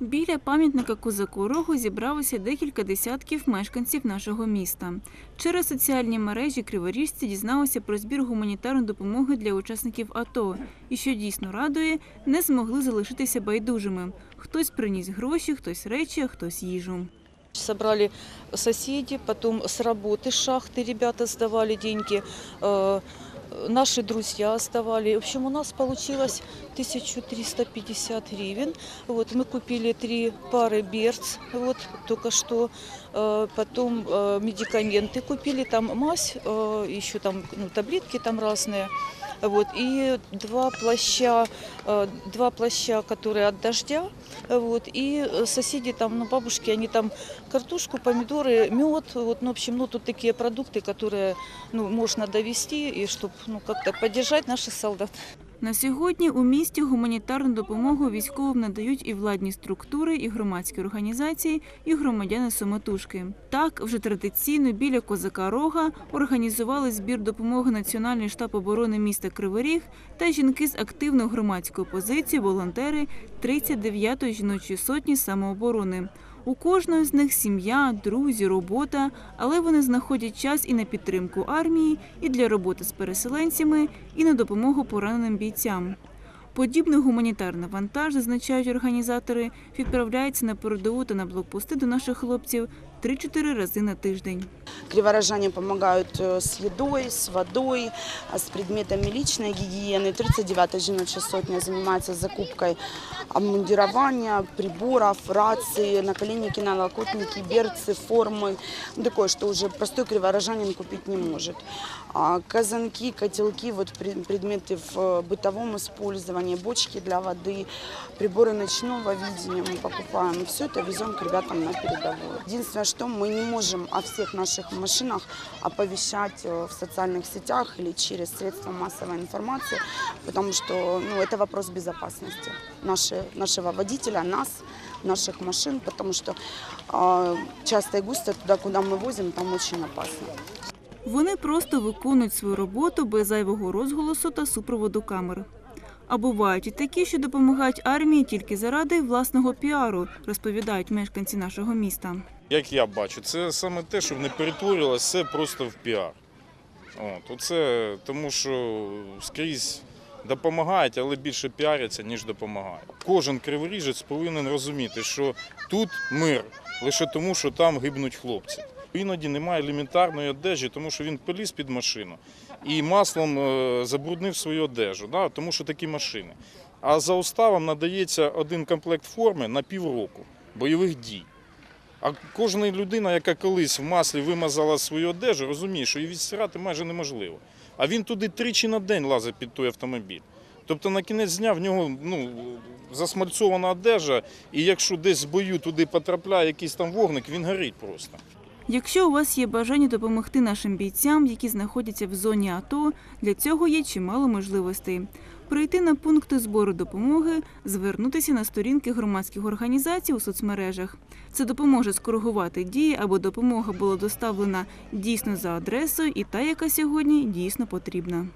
Біля пам'ятника Козаку Рогу зібралося декілька десятків мешканців нашого міста. Через соціальні мережі криворіжці дізналися про збір гуманітарної допомоги для учасників АТО. І що дійсно радує, не змогли залишитися байдужими. Хтось приніс гроші, хтось речі, а хтось їжу. Собрали соседи, потом с работы с шахты ребята сдавали деньги, э, наши друзья сдавали. В общем, у нас получилось 1350 гривен. Вот, мы купили три пары берц, вот, только что. Э, Потом э, медикаменты купили, там мазь, э, еще там ну, таблетки там разные. Вот, и два плаща, э, два плаща, которые от дождя. Вот, и э, соседи там, ну, бабушки, они там картошку, помидоры, мед, вот, ну, в общем, ну, тут такие продукты, которые, ну, можно довести, и чтобы, ну, как-то поддержать наших солдат. На сьогодні у місті гуманітарну допомогу військовим надають і владні структури, і громадські організації, і громадяни самотужки. Так, вже традиційно біля Козака Рога організували збір допомоги Національний штаб оборони міста Кривий Ріг та жінки з активною громадською позицією, волонтери 39-ї жіночої сотні самооборони. У кожної з них сім'я, друзі, робота, але вони знаходять час і на підтримку армії, і для роботи з переселенцями, і на допомогу пораненим бійцям. Подібний гуманітарний вантаж, зазначають організатори, відправляється на передову та на блокпости до наших хлопців 3-4 рази на тиждень. Криворожане помогают э, с едой, с водой, а с предметами личной гигиены. 39-я жіноча сотня занимается закупкой обмундирования, приборов, рации, наколенники, налокотники, берцы, формы. Такое, что уже простой криворожанин купить не может. А казанки, котелки, вот пред- предметы в э, бытовом использовании, бочки для воды, приборы ночного видения мы покупаем. Все это везем к ребятам на передовую. Единственное, что мы не можем о всех наших машинах оповещать э, в социальных сетях или через средства массовой информации, потому что ну, это вопрос безопасности наши, нашего водителя, нас, наших машин, потому что э, часто и густо туда, куда мы возим, там очень опасно. Вони просто виконують свою роботу без зайвого розголосу та супроводу камер. А бувають і такі, що допомагають армії тільки заради власного піару, розповідають мешканці нашого міста. Як я бачу, це саме те, щоб не перетворювалося все просто в піар. От, оце, тому що скрізь допомагають, але більше піаряться, ніж допомагають. Кожен криворіжець повинен розуміти, що тут мир лише тому, що там гибнуть хлопці. Іноді немає елементарної одежі, тому що він поліз під машину і маслом е, забруднив свою одежу, да, тому що такі машини. А за уставом надається один комплект форми на півроку бойових дій. А кожна людина, яка колись в маслі вимазала свою одежу, розуміє, що її відстирати майже неможливо. А він туди тричі на день лазить під той автомобіль. Тобто на кінець дня в нього ну, засмальцована одежа, і якщо десь в бою туди потрапляє якийсь там вогник, він горить просто. Якщо у вас є бажання допомогти нашим бійцям, які знаходяться в зоні АТО, для цього є чимало можливостей. Прийти на пункти збору допомоги, звернутися на сторінки громадських організацій у соцмережах. Це допоможе скоригувати дії, або допомога була доставлена дійсно за адресою і та, яка сьогодні дійсно потрібна.